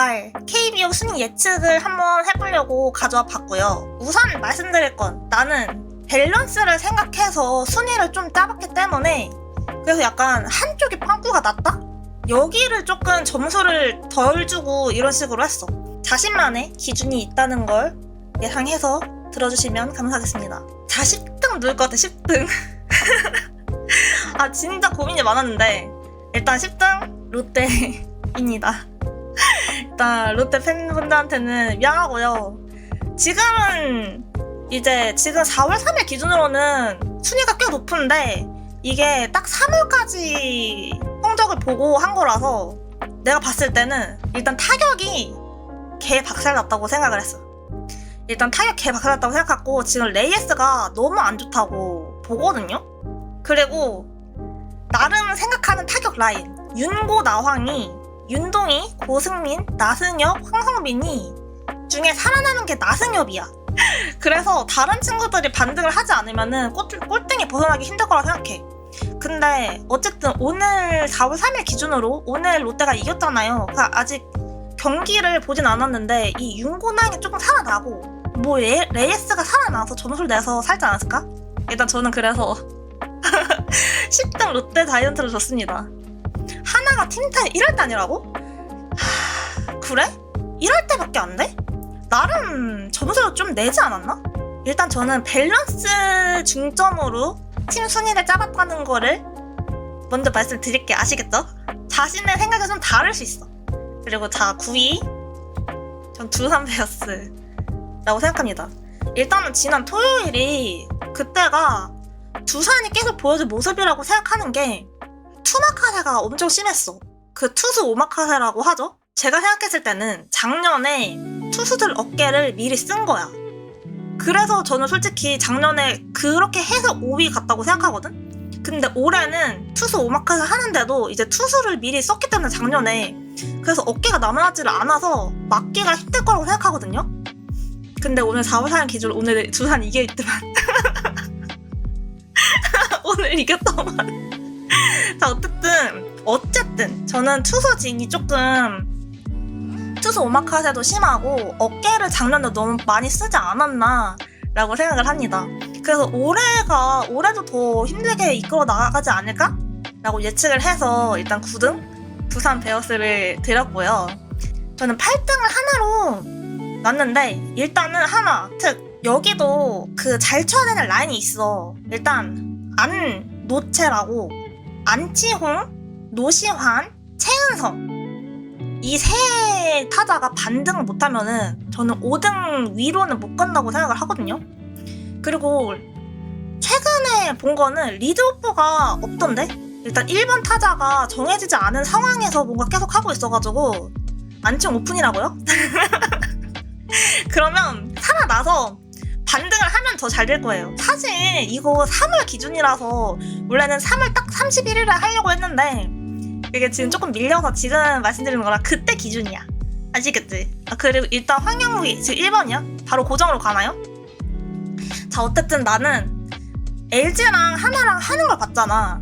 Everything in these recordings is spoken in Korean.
말 KBO 순위 예측을 한번 해보려고 가져와 봤고요. 우선 말씀드릴 건 나는 밸런스를 생각해서 순위를 좀 짜봤기 때문에 그래서 약간 한쪽이 빵꾸가 났다? 여기를 조금 점수를 덜 주고 이런 식으로 했어. 자신만의 기준이 있다는 걸 예상해서 들어주시면 감사하겠습니다. 자, 10등 누울 것 같아, 10등. 아, 진짜 고민이 많았는데, 일단 10등 롯데입니다. 일단 롯데 팬분들한테는 미안하고요. 지금은 이제 지금 4월 3일 기준으로는 순위가 꽤 높은데, 이게 딱 3월까지 성적을 보고 한 거라서 내가 봤을 때는 일단 타격이 개 박살났다고 생각을 했어. 일단 타격 개 박살났다고 생각하고 지금 레이에스가 너무 안 좋다고 보거든요. 그리고 나름 생각하는 타격 라인 윤고 나황이 윤동희, 고승민, 나승엽, 황성빈이 중에 살아나는 게 나승엽이야. 그래서 다른 친구들이 반등을 하지 않으면은 꼴, 꼴등이 벗어나기 힘들 거라 생각해. 근데 어쨌든 오늘 4월 3일 기준으로 오늘 롯데가 이겼잖아요. 그러니까 아직 경기를 보진 않았는데 이 윤고낭이 조금 살아나고 뭐 레, 레이스가 살아나서 점수를 내서 살지 않았을까? 일단 저는 그래서 10등 롯데 자이언트를 줬습니다. 하나가 팀타임 1할 때 아니라고? 하, 그래? 1할 때밖에 안 돼? 나름 점수를 좀 내지 않았나? 일단 저는 밸런스 중점으로 팀 순위를 짜봤다는 거를 먼저 말씀드릴게 아시겠죠? 자신의 생각이 좀 다를 수 있어. 그리고 자 9위 전 두산 베어스 라고 생각합니다. 일단은 지난 토요일이 그때가 두산이 계속 보여준 모습이라고 생각하는 게 투마카세가 엄청 심했어. 그 투수 오마카세라고 하죠. 제가 생각했을 때는 작년에 투수들 어깨를 미리 쓴 거야. 그래서 저는 솔직히 작년에 그렇게 해서 5위 갔다고 생각하거든? 근데 올해는 투수 오마카세 하는데도 이제 투수를 미리 썼기 때문에 작년에 그래서 어깨가 남아나지를 않아서 맞기가 힘들 거라고 생각하거든요? 근데 오늘 4월 4일 기준 오늘 두산 이겨 있더만 오늘 이겼더만 자 어쨌든 어쨌든 저는 투수진이 조금 투수 오마카세도 심하고 어깨를 작년에 너무 많이 쓰지 않았나 라고 생각을 합니다 그래서 올해가 올해도 더 힘들게 이끌어 나가지 않을까? 라고 예측을 해서 일단 9등 부산 베어스를 드렸고요 저는 8등을 하나로 놨는데 일단은 하나 특 여기도 그 잘 쳐야 되는 라인이 있어 일단 안 노체라고 안치홍, 노시환, 최은성 이 세 타자가 반등을 못하면은 저는 5등 위로는 못 간다고 생각을 하거든요. 그리고 최근에 본 거는 리드오프가 없던데? 일단 1번 타자가 정해지지 않은 상황에서 뭔가 계속 하고 있어가지고 안칭 오픈이라고요? 그러면 살아나서 반등을 하면 더 잘 될 거예요. 사실 이거 3월 기준이라서 원래는 3월 딱 31일에 하려고 했는데 이게 지금 조금 밀려서 지금 말씀드리는 거라 그때 기준이야. 아시겠지? 아, 그리고 일단 황영욱이 지금 1번이야? 바로 고정으로 가나요? 자, 어쨌든 나는 LG랑 하나랑 하는 걸 봤잖아.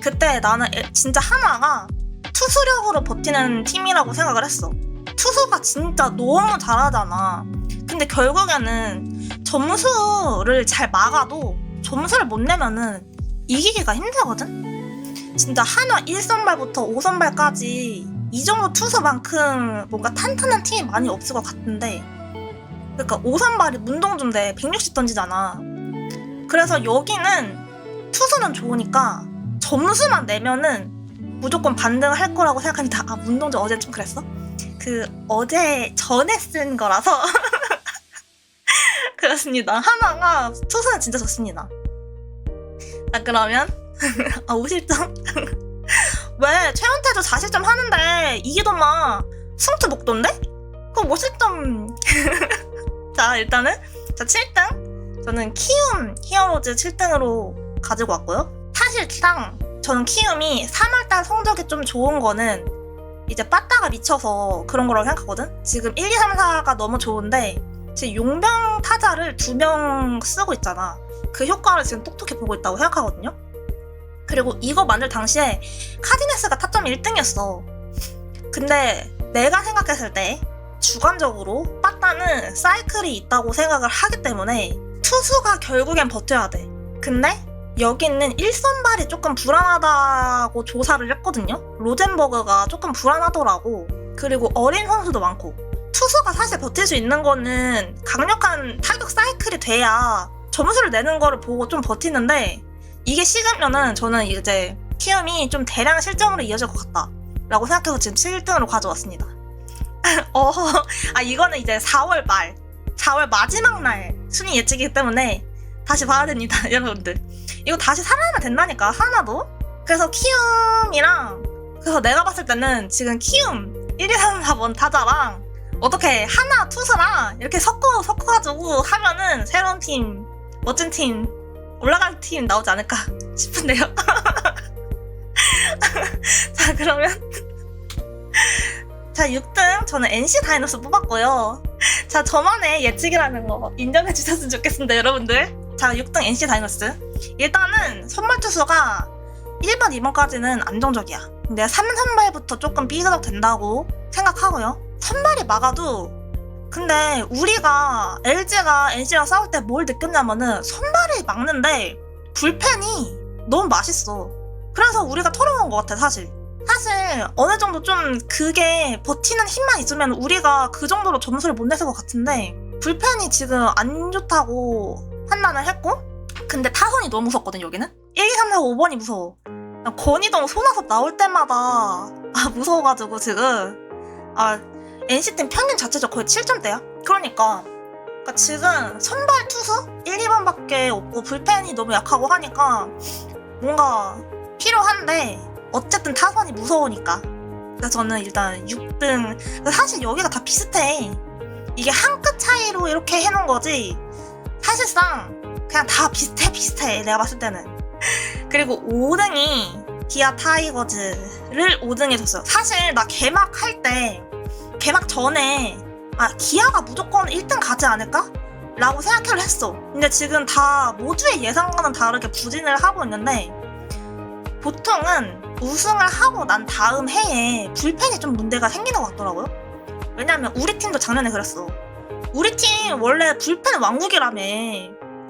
그때 나는 에- 진짜 하나가 투수력으로 버티는 팀이라고 생각을 했어. 투수가 진짜 너무 잘하잖아. 근데 결국에는 점수를 잘 막아도 점수를 못 내면은 이기기가 힘들거든? 진짜 하나 1선발부터 5선발까지 이 정도 투수만큼 뭔가 탄탄한 팀이 많이 없을 것 같은데 그러니까 5선발이 문동주인데 160 던지잖아. 그래서 여기는 투수는 좋으니까 점수만 내면은 무조건 반등을 할 거라고 생각합니다. 아, 문동주 어제 좀 그랬어? 그 어제 전에 쓴 거라서 그렇습니다. 하나가 투수는 진짜 좋습니다. 자 그러면 아 50점 왜 최원태도 40점 하는데 이기더만 승투 목돈데? 그럼 50점 자 일단은 자 7등 저는 키움 히어로즈 7등으로 가지고 왔고요. 사실상 저는 키움이 3월달 성적이 좀 좋은 거는 이제 빠따가 미쳐서 그런 거라고 생각하거든. 지금 1, 2, 3, 4가 너무 좋은데 지금 용병 타자를 두 명 쓰고 있잖아. 그 효과를 지금 똑똑히 보고 있다고 생각하거든요. 그리고 이거 만들 당시에 카디네스가 타점 1등이었어. 근데 내가 생각했을 때 주관적으로 빠따는 사이클이 있다고 생각을 하기 때문에 투수가 결국엔 버텨야 돼. 근데 여기는 일선발이 조금 불안하다고 조사를 했거든요. 로젠버그가 조금 불안하더라고. 그리고 어린 선수도 많고. 투수가 사실 버틸 수 있는 거는 강력한 타격 사이클이 돼야 점수를 내는 거를 보고 좀 버티는데 이게 식으면은 저는 이제 키움이 좀 대량 실점으로 이어질 것 같다. 라고 생각해서 지금 7등으로 가져왔습니다. 어, 아, 이거는 이제 4월 말, 4월 마지막 날 순위 예측이기 때문에 다시 봐야 됩니다, 여러분들. 이거 다시 살아나면 된다니까, 하나도. 그래서 키움이랑, 그래서 내가 봤을 때는 지금 키움 1, 2, 3, 4번 타자랑 어떻게 하나 투수랑 이렇게 섞어, 섞어가지고 하면은 새로운 팀, 멋진 팀, 올라갈 팀 나오지 않을까 싶은데요. 자, 그러면. 자, 6등 저는 NC 다이노스 뽑았고요. 자, 저만의 예측이라는 거 인정해 주셨으면 좋겠습니다, 여러분들. 자, 6등 NC 다이노스. 일단은 선발 투수가 1번, 2번까지는 안정적이야. 근데 3, 선발부터 조금 삐그덕 된다고 생각하고요. 선발이 막아도 근데 우리가 LG가 NC랑 싸울 때 뭘 느꼈냐면은 선발이 막는데 불펜이 너무 맛있어. 그래서 우리가 털어놓은 것 같아, 사실. 사실 어느 정도 좀 그게 버티는 힘만 있으면 우리가 그 정도로 점수를 못 냈을 것 같은데 불펜이 지금 안 좋다고 판단을 했고 근데 타선이 너무 무섭거든 여기는 1, 2, 3, 4, 5번이 무서워 권희동 손아섭 나올 때마다 아 무서워가지고 지금 아 NC팀 평균 자체적 거의 7점대야. 그러니까 그러니까 지금 선발 투수 1, 2번밖에 없고 불펜이 너무 약하고 하니까 뭔가 필요한데 어쨌든 타선이 무서우니까. 그래서 저는 일단 6등 사실 여기가 다 비슷해. 이게 한 끗 차이로 이렇게 해놓은 거지 사실상 그냥 다 비슷해 비슷해. 내가 봤을 때는. 그리고 5등이 기아 타이거즈를 5등에 줬어요. 사실 나 개막 할때 개막 전에 아 기아가 무조건 1등 가지 않을까? 라고 생각을 했어 근데 지금 다 모두의 예상과는 다르게 부진을 하고 있는데 보통은 우승을 하고 난 다음 해에 불펜이 좀 문제가 생기는 것 같더라고요. 왜냐면 우리 팀도 작년에 그랬어. 우리 팀 원래 불펜 왕국이라며.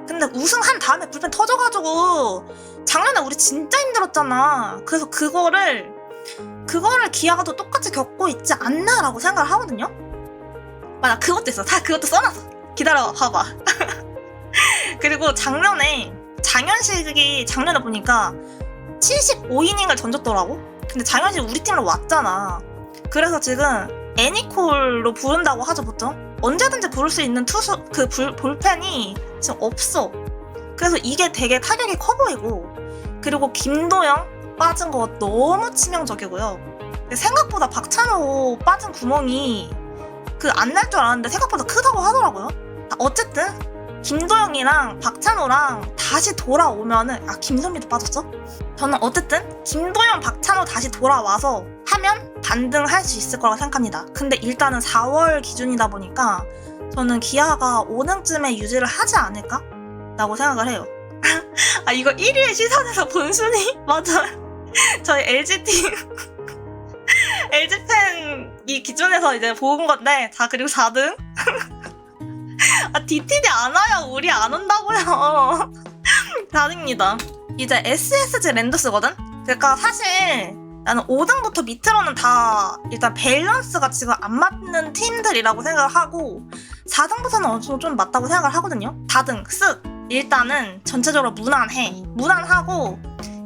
근데 우승한 다음에 불펜 터져가지고 작년에 우리 진짜 힘들었잖아. 그래서 그거를 그거를 기아가도 똑같이 겪고 있지 않나라고 생각을 하거든요. 맞아 그것도 있어. 다 그것도 써놨어. 기다려봐 봐봐. 그리고 작년에 장현식이 작년에 보니까 75이닝을 던졌더라고? 근데 장현식 우리 팀으로 왔잖아. 그래서 지금 애니콜로 부른다고 하죠, 보통? 언제든지 부를 수 있는 투수, 그 불, 볼펜이 지금 없어. 그래서 이게 되게 타격이 커 보이고, 그리고 김도영 빠진 거 너무 치명적이고요. 생각보다 박찬호 빠진 구멍이 그 안 날 줄 알았는데 생각보다 크다고 하더라고요. 아, 어쨌든, 김도영이랑 박찬호랑 다시 돌아오면은, 아, 김선미도 빠졌어? 저는 어쨌든 김도현, 박찬호 다시 돌아와서 하면 반등할 수 있을 거라고 생각합니다. 근데 일단은 4월 기준이다 보니까 저는 기아가 5등쯤에 유지를 하지 않을까? 라고 생각을 해요. 아 이거 1위의 시선에서 본 순위? 맞아. 저희 LG팀 LG팬이 기준에서 이제 본 건데 자 그리고 4등 아 DTD 안 와요 우리 안 온다고요 4등입니다 이제 SSG 랜더스거든? 그러니까 사실 나는 5등부터 밑으로는 다 일단 밸런스가 지금 안 맞는 팀들이라고 생각을 하고 4등부터는 어느 정도 좀 맞다고 생각을 하거든요. 4등, 쓱! 일단은 전체적으로 무난해. 무난하고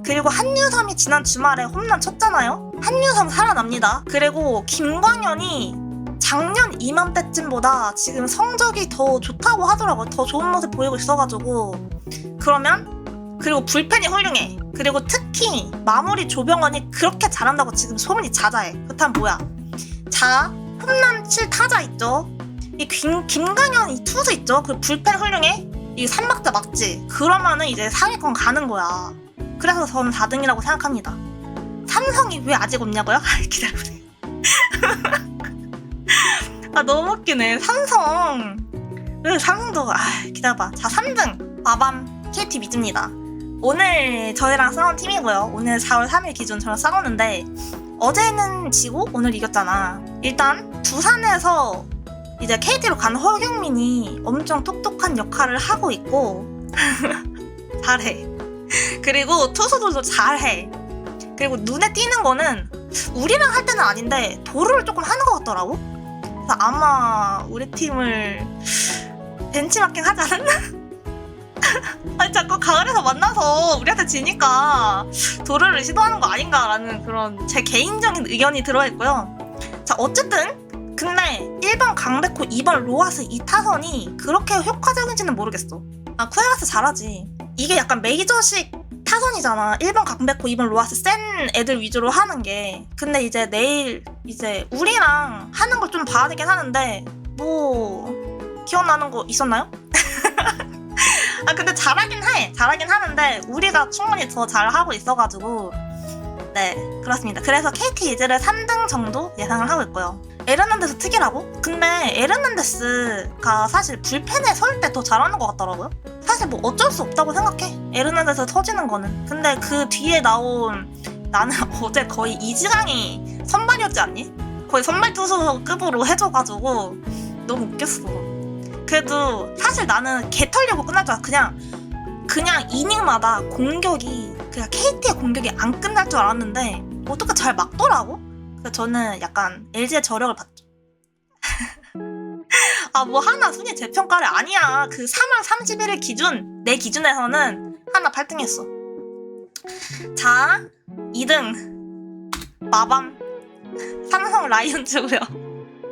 그리고 한유섬이 지난 주말에 홈런 쳤잖아요. 한유섬 살아납니다. 그리고 김광현이 작년 이맘때쯤보다 지금 성적이 더 좋다고 하더라고요. 더 좋은 모습 보이고 있어가지고 그러면 그리고 불펜이 훌륭해. 그리고 특히 마무리 조병원이 그렇게 잘한다고 지금 소문이 자자해. 그렇다면 뭐야? 자, 홈런 칠 타자 있죠? 이 김, 김강현 이 투수 있죠? 그 불펜 훌륭해? 이 삼박자 맞지? 그러면은 이제 상위권 가는 거야. 그래서 저는 4등이라고 생각합니다. 삼성이 왜 아직 없냐고요? 기다려보세요. 아, 너무 웃기네. 삼성. 왜 삼성도, 아, 기다려봐. 자, 3등. 마밤 KT 미즈입니다. 오늘 저희랑 싸운 팀이고요. 오늘 4월 3일 기준 저랑 싸웠는데 어제는 지고 오늘 이겼잖아. 일단 두산에서 이제 KT로 간 허경민이 엄청 똑똑한 역할을 하고 있고 잘해. 그리고 투수들도 잘해. 그리고 눈에 띄는 거는 우리랑 할 때는 아닌데 도루를 조금 하는 것 같더라고. 그래서 아마 우리 팀을 벤치마킹 하지 않았나? 아니 자꾸 가을에서 만나서 우리한테 지니까 도루를 시도하는 거 아닌가라는 그런 제 개인적인 의견이 들어있고요. 자 어쨌든 근데 1번 강백호 2번 로하스 이 타선이 그렇게 효과적인지는 모르겠어. 아 쿠에가스 잘하지. 이게 약간 메이저식 타선이잖아. 1번 강백호 2번 로하스 센 애들 위주로 하는 게. 근데 이제 내일 이제 우리랑 하는 걸 좀 봐야 되긴 하는데 뭐 기억나는 거 있었나요? 아 근데 잘하긴 해. 잘하긴 하는데 우리가 충분히 더 잘하고 있어가지고 네 그렇습니다. 그래서 KT 이즈를 3등 정도 예상을 하고 있고요. 에르난데스 특이라고? 근데 에르난데스가 사실 불펜에 설 때 더 잘하는 것 같더라고요. 사실 뭐 어쩔 수 없다고 생각해. 에르난데스 터지는 거는. 근데 그 뒤에 나온 나는 어제 거의 이지강이 선발이었지 않니? 거의 선발 투수급으로 해줘가지고 너무 웃겼어. 그래도 사실 나는 개 털려고 끝날 줄 알아. 그냥 그냥 이닝마다 공격이 그냥 KT의 공격이 안 끝날 줄 알았는데 어떻게 잘 막더라고. 그래서 저는 약간 LG의 저력을 봤죠. 아 뭐 하나 순위 재평가를 아니야. 그 3월 31일 기준 내 기준에서는 하나 8등했어. 자 2등 마밤 삼성 라이온즈고요.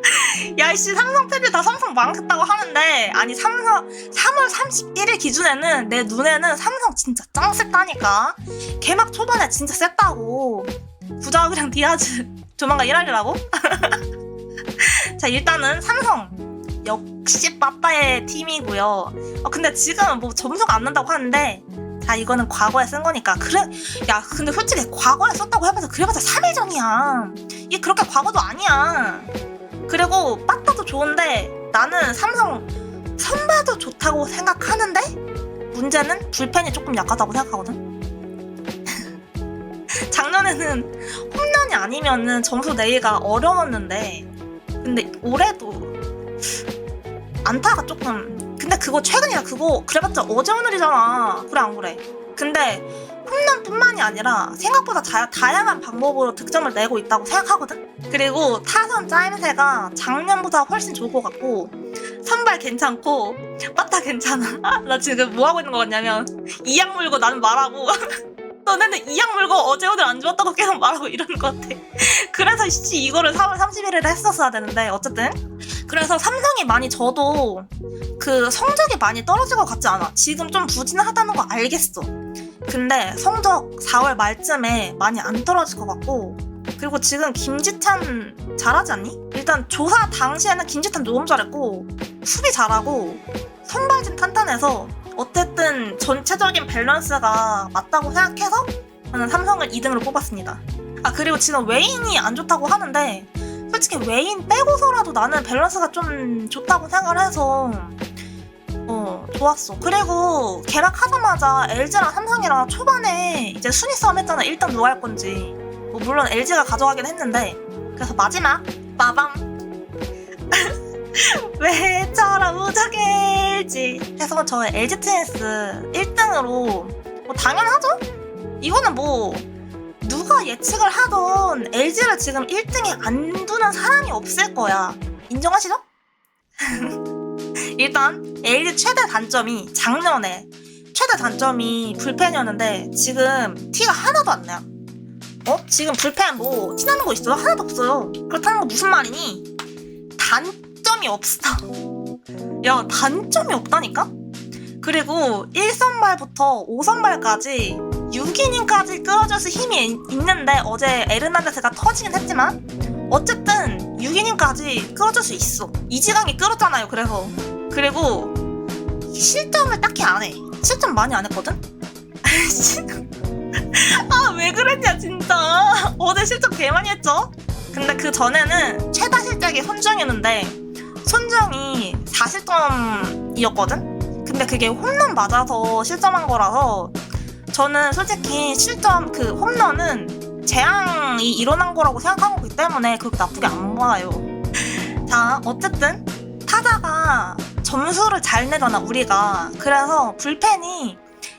야이씨 삼성 팬들 다 삼성 망했다고 하는데 아니 삼성 3월 31일 기준에는 내 눈에는 삼성 진짜 짱 셌다니까 개막 초반에 진짜 셌다고 구자욱이랑 디아즈 조만간 일하리라고? 자 일단은 삼성 역시 빠빠의 팀이고요. 어, 근데 지금 뭐 점수가 안 난다고 하는데 자 이거는 과거에 쓴 거니까. 그래? 야 근데 솔직히 과거에 썼다고 해봐서 그래봤자 3일 전이야. 이게 그렇게 과거도 아니야. 그리고 빠따도 좋은데 나는 삼성 선발도 좋다고 생각하는데 문제는 불펜이 조금 약하다고 생각하거든. 작년에는 홈런이 아니면은 점수 내기가 어려웠는데 근데 올해도 안타가 조금 근데 그거 최근이야 그거 그래봤자 어제 오늘이잖아 그래 안 그래 근데 홈런뿐만이 아니라 생각보다 다, 다양한 방법으로 득점을 내고 있다고 생각하거든. 그리고 타선 짜임새가 작년보다 훨씬 좋을 것 같고 선발 괜찮고 빠따 괜찮아. 나 지금 뭐 하고 있는 거 같냐면 이약 물고 나는 말하고 너네는 이약 물고 어제 오늘 안 좋았다고 계속 말하고 이러는 것 같아. 그래서 씨 이거를 4월 31일에 했었어야 되는데 어쨌든 그래서 삼성이 많이 져도 그 성적이 많이 떨어질 것 같지 않아. 지금 좀 부진하다는 거 알겠어. 근데 성적 4월 말쯤에 많이 안 떨어질 것 같고 그리고 지금 김지찬 잘하지 않니? 일단 조사 당시에는 김지찬 너무 잘했고 수비 잘하고 선발진 탄탄해서 어쨌든 전체적인 밸런스가 맞다고 생각해서 저는 삼성을 2등으로 뽑았습니다. 아 그리고 지금 웨인이 안 좋다고 하는데 솔직히 웨인 빼고서라도 나는 밸런스가 좀 좋다고 생각을 해서 어 좋았어. 그리고 개막하자마자 LG랑 삼성이랑 초반에 이제 순위 싸움 했잖아. 일단 누가 할 건지. 뭐 물론 LG가 가져가긴 했는데 그래서 마지막 마밤 왜처럼 무적일지 해서 저 LG 트윈스 1등으로 뭐 당연하죠? 이거는 뭐 누가 예측을 하던 LG를 지금 1등에 안 두는 사람이 없을 거야. 인정하시죠? 일단 LG 최대 단점이 작년에 최대 단점이 불펜이었는데 지금 티가 하나도 안 나요. 어? 지금 불펜 뭐 티나는 거 있어요? 하나도 없어요. 그렇다는 거 무슨 말이니? 단점이 없어. 야 단점이 없다니까? 그리고 1선발부터 5선발까지 6이닝까지 끌어줄 수 힘이 있- 있는데 어제 에르난데스가 터지긴 했지만 어쨌든 6이닝까지 끌어줄 수 있어. 이지강이 끌었잖아요. 그래서 그리고 실점을 딱히 안 해. 실점 많이 안 했거든. 아 왜 그랬냐 진짜. 어제 실점 개 많이 했죠. 근데 그 전에는 최다 실책이 손정이었는데 손정이 4실점이었거든. 근데 그게 홈런 맞아서 실점한 거라서 저는 솔직히 실점 그 홈런은 재앙이 일어난 거라고 생각한 거기 때문에 그렇게 나쁘게 안 봐요. 자, 어쨌든 타자가 점수를 잘 내잖아, 우리가. 그래서 불펜이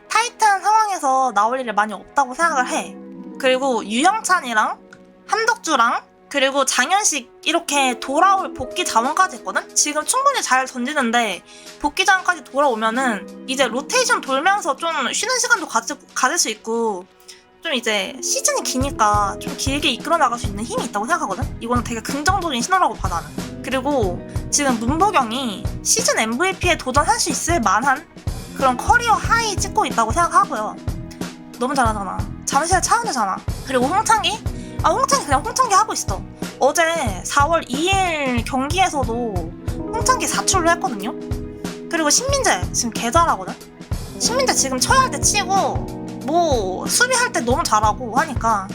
타이트한 상황에서 나올 일이 많이 없다고 생각을 해. 그리고 유영찬이랑 함덕주랑 그리고 장현식 이렇게 돌아올 복귀 자원까지 있거든? 지금 충분히 잘 던지는데 복귀 자원까지 돌아오면은 이제 로테이션 돌면서 좀 쉬는 시간도 가지, 가질 수 있고 좀 이제 시즌이 기니까 좀 길게 이끌어 나갈 수 있는 힘이 있다고 생각하거든? 이거는 되게 긍정적인 신호라고 봐 나는. 그리고 지금 문보경이 시즌 MVP에 도전할 수 있을 만한 그런 커리어 하이 찍고 있다고 생각하고요. 너무 잘하잖아. 잠시의 차은우잖아. 그리고 홍창기? 아 홍창기 그냥 홍창기 하고 있어. 어제 4월 2일 경기에서도 홍창기 4출로 했거든요. 그리고 신민재 지금 개 잘하거든. 신민재 지금 쳐야 할 때 치고 뭐 수비할 때 너무 잘하고 하니까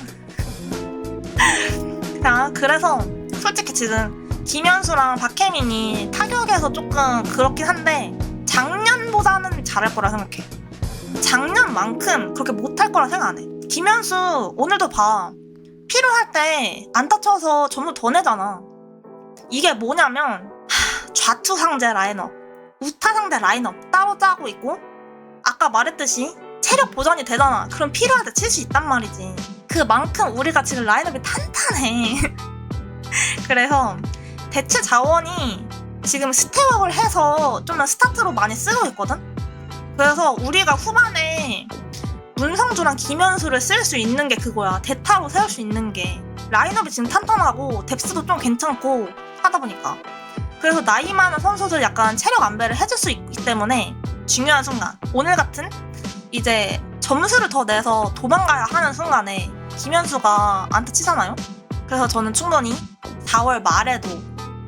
그냥 그래서 솔직히 지금 김현수랑 박혜민이 타격에서 조금 그렇긴 한데 작년보다는 잘할 거라 생각해. 작년만큼 그렇게 못할 거라 생각 안 해. 김현수 오늘도 봐. 필요할 때 안타 쳐서 점수 더 내잖아. 이게 뭐냐면 하, 좌투 상대 라인업, 우타 상대 라인업 따로 짜고 있고 아까 말했듯이 체력 보전이 되잖아. 그럼 필요할 때 칠 수 있단 말이지. 그만큼 우리가 지금 라인업이 탄탄해. 그래서 대체 자원이 지금 스텝업을 해서 좀더 스타트로 많이 쓰고 있거든? 그래서 우리가 후반에 문성주랑 김현수를 쓸 수 있는 게 그거야. 대타로 세울 수 있는 게. 라인업이 지금 탄탄하고 뎁스도 좀 괜찮고 하다 보니까. 그래서 나이 많은 선수들 약간 체력 안배를 해줄 수 있기 때문에 중요한 순간. 오늘 같은 이제 점수를 더 내서 도망가야 하는 순간에 김현수가 안타 치잖아요? 그래서 저는 충분히 4월 말에도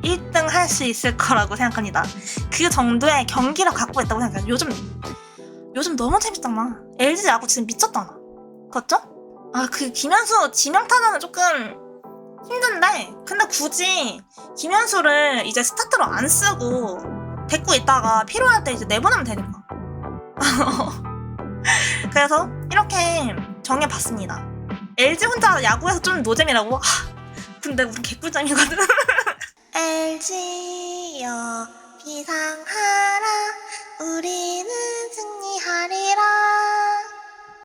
1등 할 수 있을 거라고 생각합니다. 그 정도의 경기력 갖고 있다고 생각해요. 요즘 요즘 너무 재밌잖아. LG 야구 지금 미쳤잖아. 그렇죠? 아, 그 김현수 지명 타자는 조금 힘든데, 근데 굳이 김현수를 이제 스타트로 안 쓰고 데리고 있다가 필요할 때 이제 내보내면 되니까. 그래서 이렇게 정해봤습니다. LG 혼자 야구에서 좀 노잼이라고? 하, 근데 우리 개꿀잼이거든. LG여 비상하라. 우리는 승리하리라